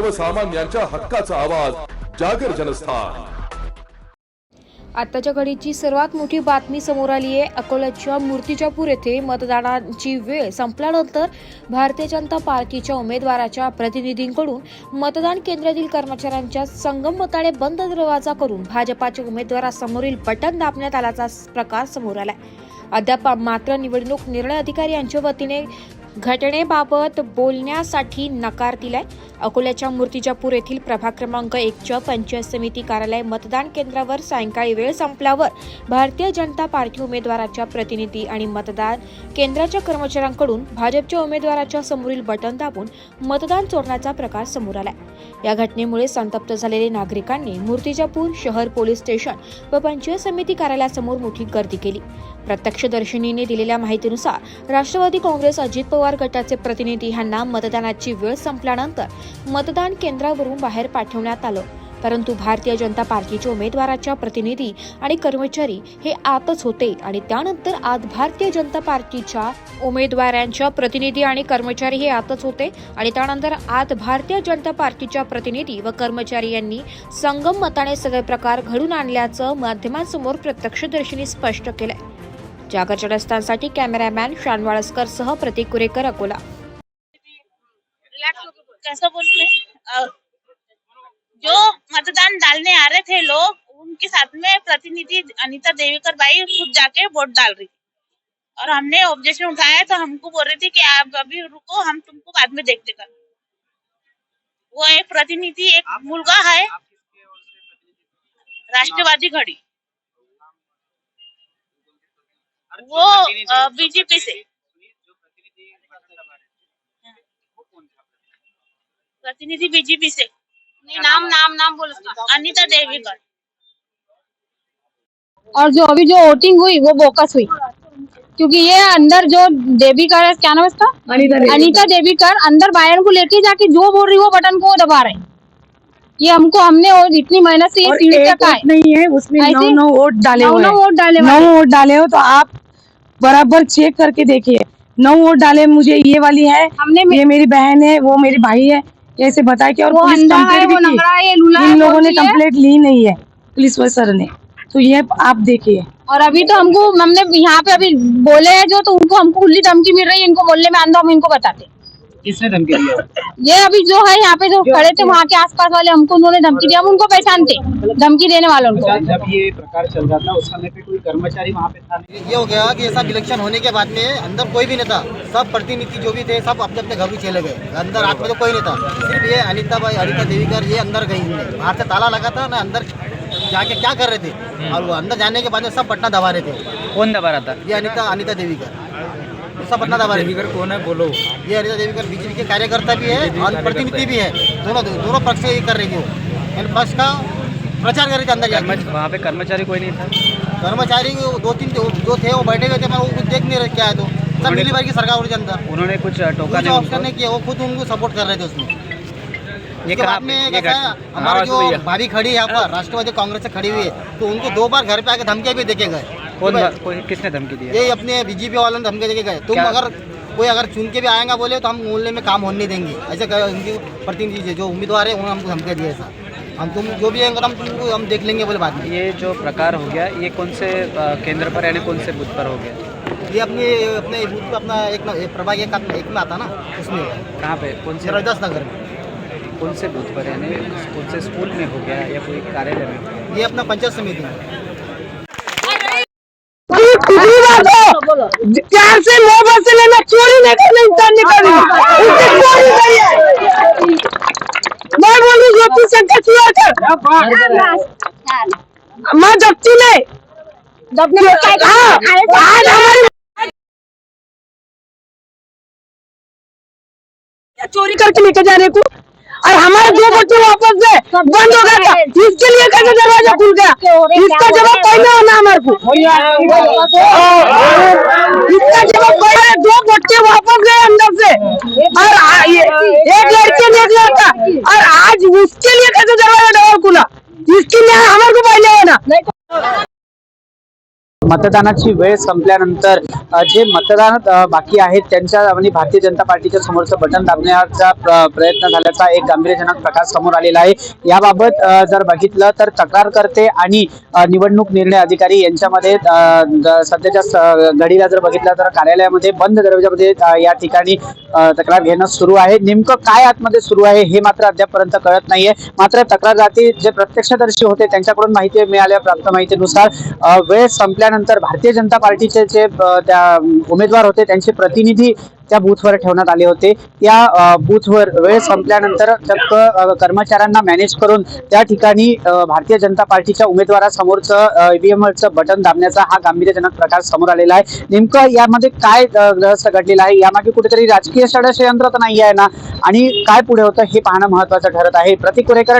सर्वसामान्यांच्या हक्काचा आवाज जागर जनस्थान. आताच्या घडीची सर्वात मोठी बातमी समोर आली आहे. अकोल्याच्या मूर्तिजापूर येथे मतदानाची वेळ संपल्यानंतर भारतीय जनता पार्टीच्या उमेदवाराच्या प्रतिनिधींकडून मतदान केंद्रातील कर्मचाऱ्यांच्या संगम मताळे बंद दरवाजा करून भाजपाच्या उमेदवारासमोरील बटन दाबण्यात आल्याचा प्रकार समोर आलाय. अद्याप मात्र निवडणूक निर्णय अधिकारी यांच्या वतीने घटनेबाबत बोलण्यासाठी नकार दिलाय. अकोल्याच्या मूर्तिजापूर येथील प्रभाग क्रमांक एकच्या पंचायत समिती कार्यालय मतदान केंद्रावर सायंकाळी वेळ संपल्यावर भारतीय जनता पार्टी उमेदवाराच्या प्रतिनिधी आणि मतदान केंद्राच्या कर्मचाऱ्यांकडून भाजपच्या उमेदवाराच्या समोरील बटन दाबून मतदान चोरण्याचा प्रकार समोर आलाय. या घटनेमुळे संतप्त झालेले नागरिकांनी मूर्तिजापूर शहर पोलीस स्टेशन व पंचायत समिती कार्यालयासमोर मोठी गर्दी केली. प्रत्यक्षदर्शिनीने दिलेल्या माहितीनुसार राष्ट्रवादी काँग्रेस अजित पवार गटाचे प्रतिनिधी यांना मतदानाची वेळ संपल्यानंतर मतदान केंद्रावरून बाहेर पाठवण्यात आलं. परंतु भारतीय जनता पार्टीच्या उमेदवाराच्या प्रतिनिधी आणि कर्मचारी हे आतच होते आणि त्यानंतर आज भारतीय जनता पार्टीच्या उमेदवारांच्या प्रतिनिधी आणि कर्मचारी हे आतच होते आणि त्यानंतर आज भारतीय जनता पार्टीच्या प्रतिनिधी व कर्मचारी यांनी संगम मताने सगळे प्रकार घडून आणल्याचं माध्यमांसमोर प्रत्यक्षदर्शींनी स्पष्ट केलंय. जागरच्या रस्त्यांसाठी कॅमेरामॅन शानवाळस्कर सह प्रतीक कुरेकर अकोला। कैसा जो मतदान डालने आ रहे थे लोग, उनके साथ में प्रतिनिधि अनीता देवीकर भाई खुद जाके वोट डाल रही और हमने ऑब्जेक्शन उठाया तो हमको बोल रही थी कि आप अभी रुको, हम तुमको बाद में देखते कर। वो एक प्रतिनिधि, एक मुलगा है। राष्ट्रवादी घड़ी। वो बीजेपी से। प्रतिनिधि बीजेपी से। नाम नाम नाम बोल उसका। अनिता देवीकर और जो अभी जो वोटिंग हुई वो बोकस हुई। क्योंकि ये अंदर जो देवी कर क्या नाम है इसका अनीता देवी। अनीता कर। अंदर बायन को लेके जाके जो बोल रही वो बटन को दबा रहे ये हमको हमने और इतनी मेहनत से ये सीढ़ी तक आए। नहीं है उसमें नौ नौ वोट डाले नौ नौ वोट डाले नौ वोट डाले हो तो आप बराबर चेक करके देखिए। नौ वोट डाले मुझे ये वाली है हमने ये मेरी बहन है वो मेरी भाई है ऐसे बताया कि और वो अंधा है वो नंगड़ा है है इन लोगों ने कम्प्लेट ली नहीं है पुलिस सर ने। तो ये आप देखिए। और अभी तो हमको हमने यहाँ पे अभी बोले हैं जो तो उनको हमको खुली धमकी मिल रही है इनको बोलने में आंदा हम इनको बताते किसने धमकी दी है? ये अभी जो है यहाँ पे जो खड़े थे वहाँ के आसपास वाले हमको उन्होंने धमकी दिया हम उनको पहचानते धमकी देने वालों को। जब ये प्रकार चल रहा था उस समय पे कोई कर्मचारी वहाँ पे था नहीं। ये हो गया कि सब इलेक्शन होने के बाद में अंदर कोई भी नहीं था सब प्रतिनिधि जो भी थे सब अपने अपने घर भी चले गए। अंदर रात में तो कोई नहीं था सिर्फ़ ये अनिता भाई अनिता देवीकर ये अंदर गई बाहर से ताला लगा था ना अंदर जाके क्या कर रहे थे? और वो अंदर जाने के बाद में सब पटना दबा रहे थे। कौन दबा रहा था? ये अनिता अनिता देवीकर। वो सब दबा रहे थे कौन है? बोलो। ये अनिता देवीकर बीजेपी के कार्यकर्ता भी है और प्रतिनिधि भी है। दोनों दोनों पक्ष से ये कर रही वो पक्ष का प्रचार कर रही थी अंदर वहाँ पे कर्मचारी कोई नहीं था। कर्मचारी दो तीन जो थे वो बैठे हुए थे पर वो कुछ देख नहीं रहे क्या है तो। सब मिली भर की सरकार हो रही अंदर। उन्होंने कुछ टोका नहीं ऑप्शन नहीं किया वो खुद उनको सपोर्ट कर रहे थे उसमें। ये बाद में है, हमारे जो भाभी खड़ी है यहाँ पर राष्ट्रवादी कांग्रेस से खड़ी हुई है तो उनको दो बार घर पे आके धमकियाँ भी देके गए। कौन कि कोई किसने धमकी दी है? ये अपने बीजेपी वालों ने धमकी देके गए। तुम अगर कोई अगर चुन के भी आएगा बोले तो हम मोहल्ले में काम होने नहीं देंगे। ऐसे उनकी प्रतिनिधि जो उम्मीदवार है उन्होंने हमको धमकी दिया ऐसा। हम तुम जो भी आएँगे तो हम तुमको हम देख लेंगे बोले बाद में। ये जो प्रकार हो गया ये कौन से केंद्र पर यानी कौन से बूथ पर हो गया? ये अपने अपने बूथ पे अपना एक प्रभाग एक एक में आता ना उसमें। कहाँ पे? कौन से रविदास नगर में। कौन से बूथ पर यानी? कौन से स्कूल में हो गया या कोई कार्यालय में ये अपना पंचायत समिति में। चार से से लेना चोरी नहीं करना इंसान नहीं करना उसने चोरी करी है। मैं बोलूँ ज्योति शंकर सुधाकर माँ जगती ने हाँ आज हमारी चोरी करके लेके जाने को और हमारे दो बच्चे वापस से बंद हो गया था इसके लिए कैसे दरवाजा खुल गया इसका जवाब पहले होना हमारे को इसका जवाब पहले दो बच्चे वापस गए अंदर से और आ- ये- एक लड़के ने एक लड़का और आज उसके मतदानाची वेळ संपल्यानंतर जे मतदान बाकी आहेत त्यांच्या आणि भारतीय जनता पार्टीच्या समोरचं बटन दाबण्याचा प्रयत्न झाल्याचा एक गांभीर्यजनक प्रकार समोर आलेला आहे. याबाबत जर बघितलं तर तक्रारकर्ते आणि निवडणूक निर्णय अधिकारी यांच्यामध्ये सध्याच्या स- घडीला जर बघितलं तर कार्यालयामध्ये बंद दरवाजामध्ये या ठिकाणी तक्रार घेणं सुरू आहे. नेमकं काय आतमध्ये सुरू आहे हे मात्र अद्यापपर्यंत कळत नाहीये. मात्र तक्रार जाती जे प्रत्यक्षदर्शी होते त्यांच्याकडून माहिती मिळाल्या प्राप्त माहितीनुसार वेळ संपल्यानंतर भारतीय जनता पार्टीचे जे त्या उमेदवार होते त्यांचे प्रतिनिधी त्या बूथवर ठेवण्यात आले होते. त्या बूथवर वेळ संपल्यानंतर चक्क कर्मचाऱ्यांना मॅनेज करून त्या ठिकाणी भारतीय जनता पार्टीच्या उमेदवारासमोरचं ईव्हीएमचं बटन दाबण्याचा हा गांभीर्यजनक प्रकार समोर आलेला आहे. नेमकं यामध्ये काय अ, रहस्य घडलेलं आहे? यामागे कुठेतरी राजकीय षडयंत्र तर नाही आहे ना? आणि काय पुढे होतं हे पाहणं महत्वाचं ठरत आहे. प्रतीक कुरेकर